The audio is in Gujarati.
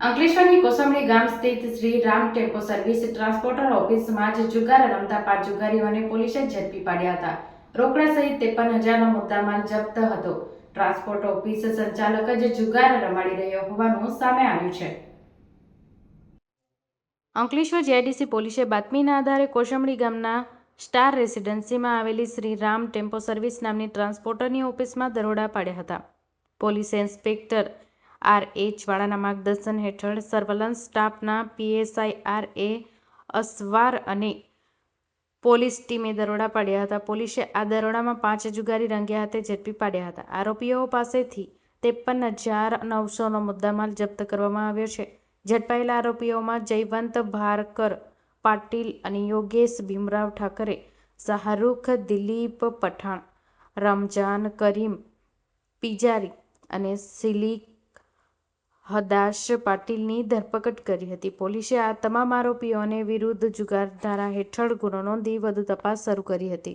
અંકલેશ્વરની કોસંબડી ગામ સ્થિત Shri Ram tempo service transporter ઓફિસમાં જ જુગાર રમતા પાંચ જુગારીઓને પોલીસે ઝડપી પાડ્યા હતા. રોકડા સહિત ત્રેપન હજારનો મુદ્દામાલ જપ્ત હતો. ટ્રાન્સપોર્ટ ઓફિસ સંચાલક જ જુગાર રમાડી રહ્યો હોવાનું સામે આવ્યું છે. અંકલેશ્વર જેઆઈડીસી પોલીસે બાતમીના આધારે કોશંબડી ગામના સ્ટાર રેસિડેન્સીમાં આવેલી શ્રી રામ ટેમ્પો સર્વિસ નામની ટ્રાન્સપોર્ટરની ઓફિસમાં દરોડા પાડ્યા હતા. પોલીસે ઇન્સ્પેક્ટર આર એ જ્વાળાના માર્ગદર્શન હેઠળ સર્વેલન્સ સ્ટાફના પીએસઆઈ આર એ અસવાર અને પોલીસ ટીમે દરોડા પાડ્યા હતા. પોલીસે આ દરોડામાં પાંચ જુગારી રંગ્યા હાથે ઝડપી પાડ્યા હતા. આરોપીઓ પાસેથી ત્રેપન હજાર નવસોનો મુદ્દામાલ જપ્ત કરવામાં આવ્યો છે. ઝડપાયેલા આરોપીઓમાં જયવંત ભારકર, પાટીલ અને યોગેશ ભીમરાવ ઠાકરે, શાહરૂખ દિલીપ પઠાણ, રમજાન કરીમ, પિજારી અને સિલીક હદાશ પાટીલની ધરપકડ કરી હતી. પોલીસે આ તમામ આરોપીઓને વિરુદ્ધ જુગાર ધારા હેઠળ ગુનો નોંધી વધુ તપાસ શરૂ કરી હતી.